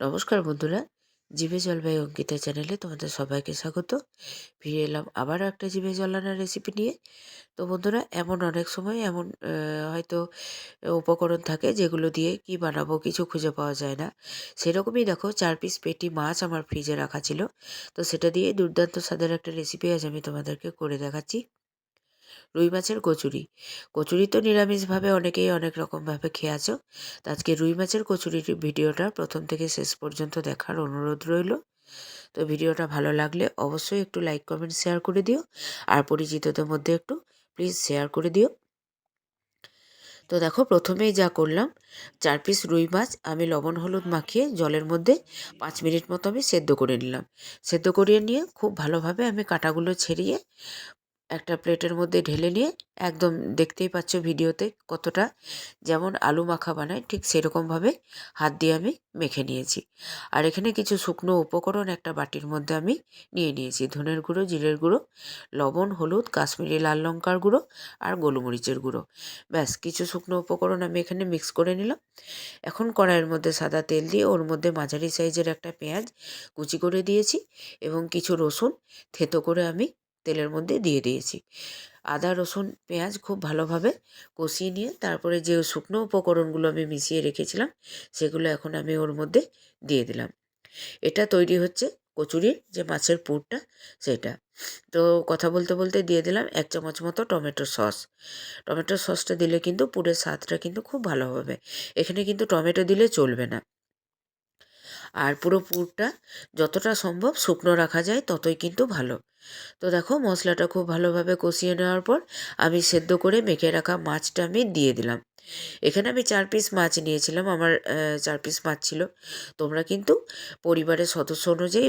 নমস্কার বন্ধুরা। জিভে জলবায়ু অঙ্কিতা চ্যানেলে তোমাদের সবাইকে স্বাগত। ফিরে এলাম আবারও একটা জিভে জলানোর রেসিপি নিয়ে। তো বন্ধুরা, এমন অনেক সময় এমন হয়তো উপকরণ থাকে যেগুলো দিয়ে কি বানাবো কিছু খুঁজে পাওয়া যায় না। সেরকমই দেখো, চার পিস পেটি মাছ আমার ফ্রিজে রাখা ছিল। তো সেটা দিয়ে দুর্দান্ত স্বাদের একটা রেসিপি আজ আমি তোমাদেরকে করে দেখাচ্ছি। রুই মাছের কচুরি। কচুরি তো নিরামিষভাবে অনেকেই অনেক রকমভাবে খেয়ে আছো। তো আজকে রুই মাছের কচুরির ভিডিওটা প্রথম থেকে শেষ পর্যন্ত দেখার অনুরোধ রইল। তো ভিডিওটা ভালো লাগলে অবশ্যই একটু লাইক, কমেন্ট, শেয়ার করে দিও। আর পরিচিতদের মধ্যে একটু প্লিজ শেয়ার করে দিও। তো দেখো, প্রথমেই যা করলাম, চার পিস রুই মাছ আমি লবণ, হলুদ মাখিয়ে জলের মধ্যে পাঁচ মিনিট মতো আমি সেদ্ধ করে নিলাম। সেদ্ধ করিয়ে নিয়ে খুব ভালোভাবে আমি কাঁটাগুলো ছেড়িয়ে একটা প্লেটের মধ্যে ঢেলে নিয়ে একদম দেখতেই পাচ্ছ ভিডিওতে কতটা যেমন আলু মাখা বানায়, ঠিক সেরকমভাবে হাত দিয়ে আমি মেখে নিয়েছি। আর এখানে কিছু শুকনো উপকরণ একটা বাটির মধ্যে আমি নিয়ে নিয়েছি। ধনের গুঁড়ো, জিরের গুঁড়ো, লবণ, হলুদ, কাশ্মীরি লাল লঙ্কার গুঁড়ো আর গোলমরিচের গুঁড়ো। ব্যাস, কিছু শুকনো উপকরণ আমি এখানে মিক্স করে নিলাম। এখন কড়াইয়ের মধ্যে সাদা তেল দিয়ে ওর মধ্যে মাঝারি সাইজের একটা পেঁয়াজ কুচি করে দিয়েছি এবং কিছু রসুন থেতো করে আমি তেলের মধ্যে দিয়ে দিয়েছি। আদা, রসুন, পেঁয়াজ খুব ভালোভাবে কষিয়ে নিয়ে তারপরে যে শুকনো উপকরণগুলো আমি মিশিয়ে রেখেছিলাম সেগুলো এখন আমি ওর মধ্যে দিয়ে দিলাম। এটা তৈরি হচ্ছে কচুরির যে মাছের পুরটা সেটা। তো কথা বলতে বলতে দিয়ে দিলাম এক চামচ মতো টমেটো সস। টমেটো সসটা দিলে কিন্তু পুরের স্বাদটা কিন্তু খুব ভালো হবে। এখানে কিন্তু টমেটো দিলে চলবে না। আর পুরো পুরটা যতটা সম্ভব শুকনো রাখা যায় ততই কিন্তু ভালো। তো দেখো মশলাটা খুব ভালোভাবে কষিয়ে নেওয়ার পর আমি সেদ্ধ করে মেখে রাখা মাছটা আমি দিয়ে দিলাম। এখানে আমি চার পিস মাছ নিয়েছিলাম, আমার চার পিস মাছ ছিল। তোমরা কিন্তু পরিবারের সদস্য অনুযায়ী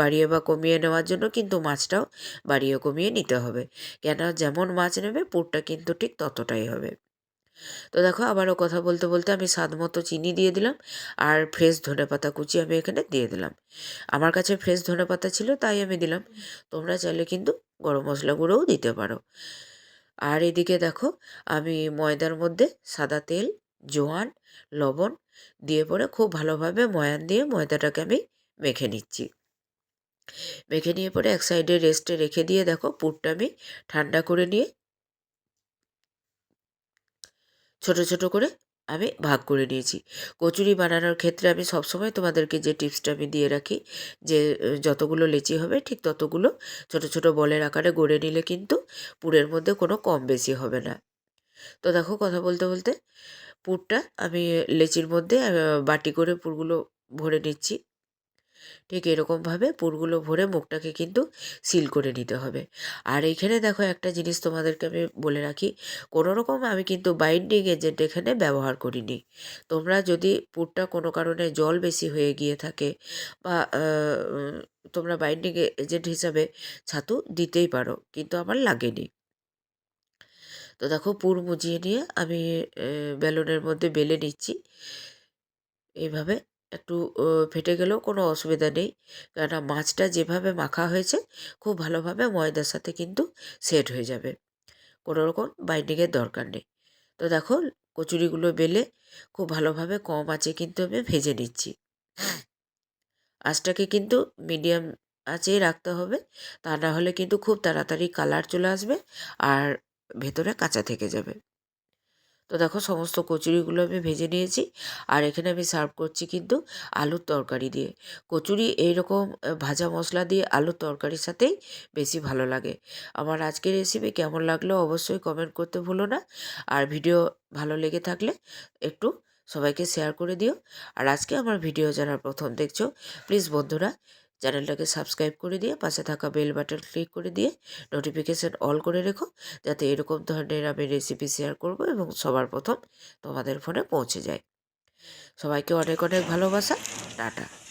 বাড়িয়ে বা কমিয়ে নেওয়ার জন্য কিন্তু মাছটাও বাড়িয়ে কমিয়ে নিতে হবে। কেন? যেমন মাছ নেবে পুরটা কিন্তু ঠিক ততটাই হবে। তো দেখো আবারও কথা বলতে বলতে আমি স্বাদ মতো চিনি দিয়ে দিলাম আর ফ্রেশ ধনে পাতা কুচি আমি এখানে দিয়ে দিলাম। আমার কাছে ফ্রেশ ধনে পাতা ছিল, তাই আমি দিলাম। তোমরা চাইলে কিন্তু গরম মশলা গুঁড়োও দিতে পারো। আর এদিকে দেখো আমি ময়দার মধ্যে সাদা তেল, জোয়ান, লবণ দিয়ে পরে খুব ভালোভাবে ময়ান দিয়ে ময়দাটাকে আমি মেখে নিচ্ছি। মেখে নিয়ে পরে এক সাইডে রেস্টে রেখে দিয়ে দেখো পুরটা আমি ঠান্ডা করে নিয়ে ছোট ছোট করে আমি ভাগ করে নিয়েছি। কচুরি বানানোর ক্ষেত্রে আমি সবসময় তোমাদেরকে যে টিপসটা আমি দিয়ে রাখি, যে যতগুলো লেচি হবে ঠিক ততগুলো ছোট ছোট বলের আকারে গড়ে নিলে কিন্তু পুরের মধ্যে কোনো কম বেশি হবে না। তো দেখো কথা বলতে বলতে পুরটা আমি লেচির মধ্যে বাটি করে পুরগুলো ভরে নিচ্ছি। ঠিক এরকমভাবে পুরগুলো ভরে মুখটাকে কিন্তু সিল করে নিতে হবে। আর এইখানে দেখো একটা জিনিস তোমাদেরকে আমি বলে রাখি কোনো রকম আমি কিন্তু বাইন্ডিং এজেন্ট এখানে ব্যবহার করিনি। তোমরা যদি পুরটা কোনো কারণে জল বেশি হয়ে গিয়ে থাকে বা তোমরা বাইন্ডিং এজেন্ট হিসাবে ছাতু দিতেই পারো, কিন্তু আমার লাগেনি। তো দেখো পুর মুজিয়ে নিয়ে আমি বেলুনের মধ্যে বেলে নিচ্ছি। এইভাবে একটু ফেটে গেলেও কোনো অসুবিধা নেই। কেননা মাছটা যেভাবে মাখা হয়েছে, খুব ভালোভাবে ময়দার সাথে কিন্তু সেট হয়ে যাবে। কোনো রকম বাইন্ডিংয়ের দরকার নেই। তো দেখো, কচুরিগুলো বেলে খুব ভালোভাবে কম আছে কিন্তু আমি ভেজে নিচ্ছি। আঁচটাকে কিন্তু মিডিয়াম আঁচেই রাখতে হবে। তা না হলে কিন্তু খুব তাড়াতাড়ি কালার চলে আসবে আর ভেতরে কাঁচা থেকে যাবে। তো দেখো সমস্ত কচুরিগুলো আমি ভেজে নিয়েছি। আর এখানে আমি সার্ভ করছি কিন্তু আলুর তরকারি দিয়ে। কচুরি এইরকম ভাজা মশলা দিয়ে আলুর তরকারির সাথেই বেশি ভালো লাগে। আমার আজকের রেসিপি কেমন লাগল অবশ্যই কমেন্ট করতে ভুলো না। আর ভিডিও ভালো লেগে থাকলে একটু সবাইকে শেয়ার করে দিও। আর আজকে আমার ভিডিও যারা প্রথম দেখছ প্লিজ বন্ধুরা চ্যানেলটাকে সাবস্ক্রাইব করে দিয়ে পাশে থাকা বেল বাটন ক্লিক করে দিয়ে নোটিফিকেশান অল করে রেখো। যাতে এরকম ধরনের আমি রেসিপি শেয়ার করব এবং সবার প্রথম তোমাদের ফোনে পৌঁছে যায়। সবাইকে অনেক অনেক ভালোবাসা। টাটা।